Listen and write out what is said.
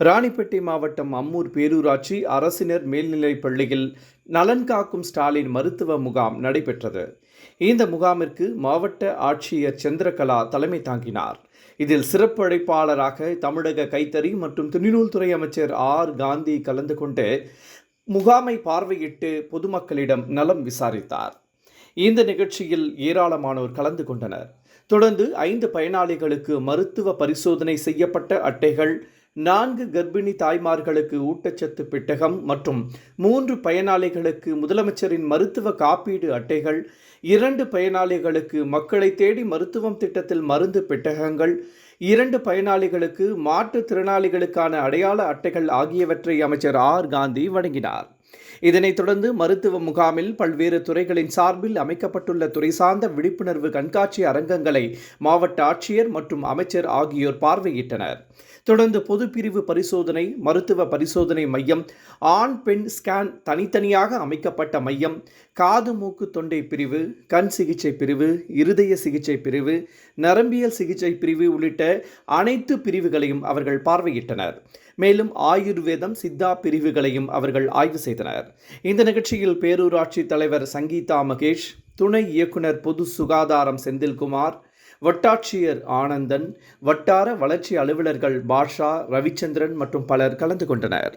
ராணிப்பேட்டை மாவட்டம் அம்மூர் பேரூராட்சி அரசினர் மேல்நிலைப் பள்ளியில் நலன் காக்கும் ஸ்டாலின் மருத்துவ முகாம் நடைபெற்றது. இந்த முகாமிற்கு மாவட்ட ஆட்சியர் சந்திரகலா தலைமை தாங்கினார். இதில் சிறப்பு அழைப்பாளராக தமிழக கைத்தறி மற்றும் துணிநூல்துறை அமைச்சர் ஆர். காந்தி கலந்து கொண்டு முகாமை பார்வையிட்டு பொதுமக்களிடம் நலம் விசாரித்தார். இந்த நிகழ்ச்சியில் ஏராளமானோர் கலந்து கொண்டனர். தொடர்ந்து ஐந்து பயனாளிகளுக்கு மருத்துவ பரிசோதனை செய்யப்பட்ட அட்டைகள் நான்கு கர்ப்பிணி தாய்மார்களுக்கு ஊட்டச்சத்து பெட்டகம் மற்றும் மூன்று பயனாளிகளுக்கு முதலமைச்சரின் மருத்துவ காப்பீடு அட்டைகள் இரண்டு பயனாளிகளுக்கு மக்களை தேடி மருத்துவம் திட்டத்தில் மருந்து பெட்டகங்கள் இரண்டு பயனாளிகளுக்கு மாற்றுத்திறனாளிகளுக்கான அடையாள அட்டைகள் ஆகியவற்றை அமைச்சர் ஆர் காந்தி வழங்கினார். இதனைத் தொடர்ந்து மருத்துவ முகாமில் பல்வேறு துறைகளின் சார்பில் அமைக்கப்பட்டுள்ள துறை சார்ந்த விழிப்புணர்வு கண்காட்சி அரங்கங்களை மாவட்ட ஆட்சியர் மற்றும் அமைச்சர் ஆகியோர் பார்வையிட்டனர். தொடர்ந்து பொது பிரிவு பரிசோதனை மருத்துவ பரிசோதனை மையம் ஆண் பெண் ஸ்கேன் தனித்தனியாக அமைக்கப்பட்ட மையம் காது மூக்கு தொண்டை பிரிவு கண் சிகிச்சை பிரிவு இருதய சிகிச்சை பிரிவு நரம்பியல் சிகிச்சை பிரிவு உள்ளிட்ட அனைத்து பிரிவுகளையும் அவர்கள் பார்வையிட்டனர். மேலும் ஆயுர்வேதம் சித்தா பிரிவுகளையும் அவர்கள் ஆய்வு செய்தனர். இந்த நிகழ்ச்சியில் பேரூராட்சி தலைவர் சங்கீதா மகேஷ் துணை இயக்குனர் பொது சுகாதாரம் செந்தில்குமார் வட்டாட்சியர் ஆனந்தன் வட்டார வளர்ச்சி அலுவலர்கள் பாஷா ரவிச்சந்திரன் மற்றும் பலர் கலந்து கொண்டனர்.